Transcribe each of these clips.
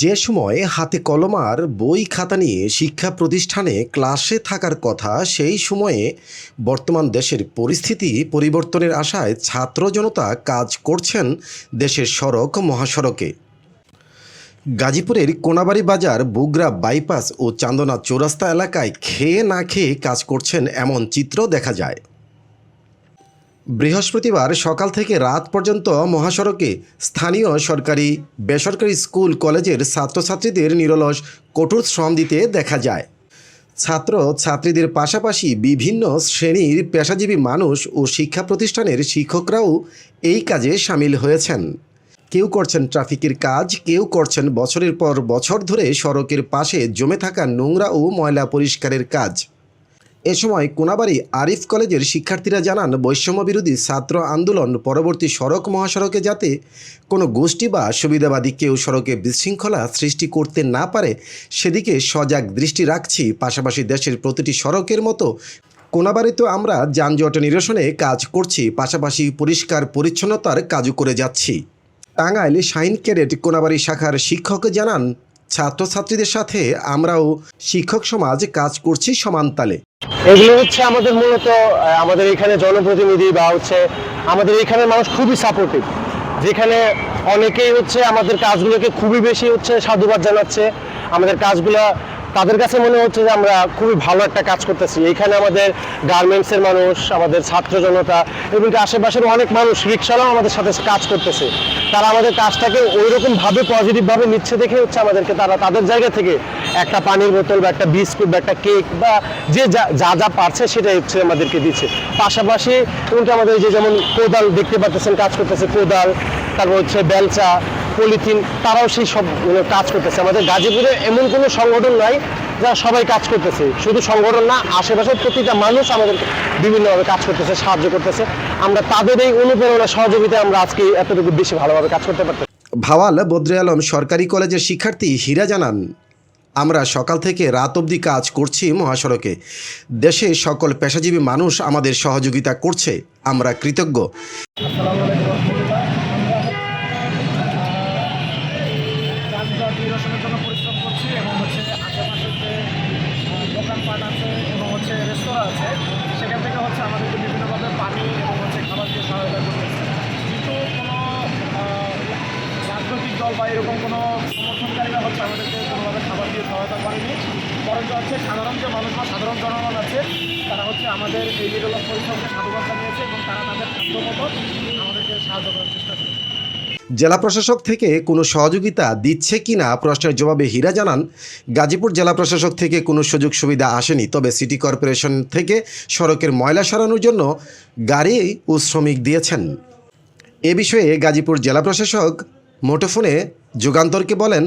যে সময় হাতে কলমার বই খাতা নিয়ে শিক্ষা প্রতিষ্ঠানে ক্লাসে থাকার কথা, সেই সময়ে বর্তমান দেশের পরিস্থিতি পরিবর্তনের আশায় ছাত্র জনতা কাজ করছেন দেশের সড়ক মহাসড়কে। গাজীপুরের কোনাবাড়ি বাজার, বুগরা বাইপাস ও চান্দনা চৌরাস্তা এলাকায় খেয়ে না খেয়ে কাজ করছেন এমন চিত্র দেখা যায়। বৃহস্পতিবার সকাল থেকে রাত পর্যন্ত মহাসড়কে স্থানীয় সরকারি, বেসরকারি স্কুল, কলেজের ছাত্রছাত্রীদের নিরলস, কঠোর শ্রম দিতে দেখা যায়। ছাত্র ছাত্রীদের পাশাপাশি বিভিন্ন শ্রেণির পেশাজীবী মানুষ ও শিক্ষা প্রতিষ্ঠানের শিক্ষকরাও এই কাজে সামিল হয়েছেন। কেউ করছেন ট্রাফিকের কাজ, কেউ করছেন বছরের পর বছর ধরে সড়কের পাশে জমে থাকা নোংরা ও ময়লা পরিষ্কারের কাজ। এ সময় কোনাবাড়ি আরিফ কলেজের শিক্ষার্থীরা জানান বৈষম্য বিরোধী ছাত্র আন্দোলন পরবর্তী সড়ক মহাসড়কে যাতে কোনো গোষ্ঠী বা সুবিধাবাদী কেউ সড়কে বিশৃঙ্খলা সৃষ্টি করতে না পারে, সেদিকে সজাগ দৃষ্টি রাখছি। পাশাপাশি দেশের প্রতিটি সড়কের মতো কোনাবাড়িতেও আমরা যানজট নিরসনে কাজ করছি, পাশাপাশি পরিষ্কার পরিচ্ছন্নতার কাজও করে যাচ্ছি। টাঙ্গাইল শাইন ক্যাডেট কোনাবাড়ি শাখার শিক্ষক জানান, ছাত্রছাত্রীদের সাথে আমরাও শিক্ষক সমাজ কাজ করছি সমানতালে এগুলো হচ্ছে আমাদের মূলত আমাদের এখানে জনপ্রতিনিধি বা হচ্ছে আমাদের এখানে মানুষ খুবই সাপোর্টিভ যেখানে অনেকেই হচ্ছে আমাদের কাজগুলোকে খুবই বেশি হচ্ছে সাধুবাদ জানাচ্ছে, আমাদের কাজগুলো তাদের কাছে মনে হচ্ছে যে আমরা খুবই ভালো একটা কাজ করতেছি। এখানে আমাদের গার্মেন্টসের মানুষ, আমাদের ছাত্র জনতা এবং আশেপাশের অনেক মানুষ, রিক্সারাও আমাদের সাথে কাজ করতেছে। তারা আমাদের কাজটাকে ওই রকম ভাবে পজিটিভ ভাবে নিচ্ছে দেখে হচ্ছে আমাদেরকে তারা তাদের জায়গা থেকে একটা পানির বোতল বা একটা বিস্কুট বা একটা কেক বা যে যা- যা যা পারছে সেটাই হচ্ছে আমাদেরকে দিচ্ছে। পাশাপাশি এমনকি আমাদের যে যেমন কোদাল দেখতে পাচ্ছেন কাজ করতেছে কোদাল, তারপর হচ্ছে বেলচা পলিথিন, তারাও সেই সব মানে কাজ করতেছে। আমাদের গাজীপুরে এমন কোনো সংগঠন নাই যারা সবাই কাজ করতেছে। শুধু সংগঠন না, আশেপাশের প্রতিটা মানুষ আমাদের বিভিন্নভাবে কাজ করতেছে, সাহায্য করতেছে। আমরা তাদের এই অনুপ্রেরণা, সহযোগিতায় আমরা আজকে এতটুকু বেশি ভালোভাবে কাজ করতে পারতেছি। ভাওয়াল বদ্রে আলম সরকারি কলেজের শিক্ষার্থী হীরা জানান, আমরা সকাল থেকে রাত অবধি কাজ করছি মহাসড়কে। দেশে সকল পেশাজীবী মানুষ আমাদের সহযোগিতা করছে, আমরা কৃতজ্ঞ। আছে। সেখান থেকে হচ্ছে আমাদেরকে বিভিন্নভাবে পানি এবং হচ্ছে খাবার দিয়ে সহায়তা করতেছে কিন্তু কোনো রাজনৈতিক দল বা এরকম কোনো সমর্থনকারীরা হচ্ছে আমাদেরকে কোনোভাবে খাবার দিয়ে সহায়তা করেনি। বরঞ্চ হচ্ছে সাধারণ যে মানুষ বা সাধারণ জনগণ আছে, তারা হচ্ছে আমাদের এই নিরল পরিশ্রমকে সাধুবাদ জানিয়েছে এবং তারা তাদের সাধ্য মতো আমাদেরকে সাহায্য করার চেষ্টা করছে। জেলা প্রশাসক থেকে কোনো সহযোগিতা দিচ্ছে কি না প্রশ্নের জবাবে হীরা জানান গাজীপুর জেলা প্রশাসক থেকে কোনো সুযোগ সুবিধা আসেনি। তবে সিটি কর্পোরেশন থেকে সড়কের ময়লা সরানোর জন্য গাড়ি ও শ্রমিক দিয়েছেন। এ বিষয়ে গাজীপুর জেলা প্রশাসক মুঠোফোনে যুগান্তরকে বলেন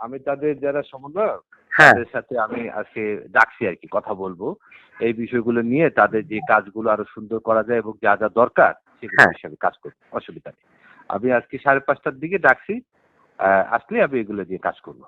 আমি তাদের যারা সমন্বয়ক হ্যাঁ। তাদের সাথে আমি আজকে ডাকছি আর কি কথা বলব। এই বিষয়গুলো নিয়ে তাদের যে কাজগুলো আরও সুন্দর করা যায় এবং যা যা দরকার সেগুলো হ্যাঁ। হিসাবে কাজ করব অসুবিধা নেই। আমি আজকে সাড়ে পাঁচটার দিকে ডাকছি আসলে আমি এগুলো নিয়ে কাজ করব।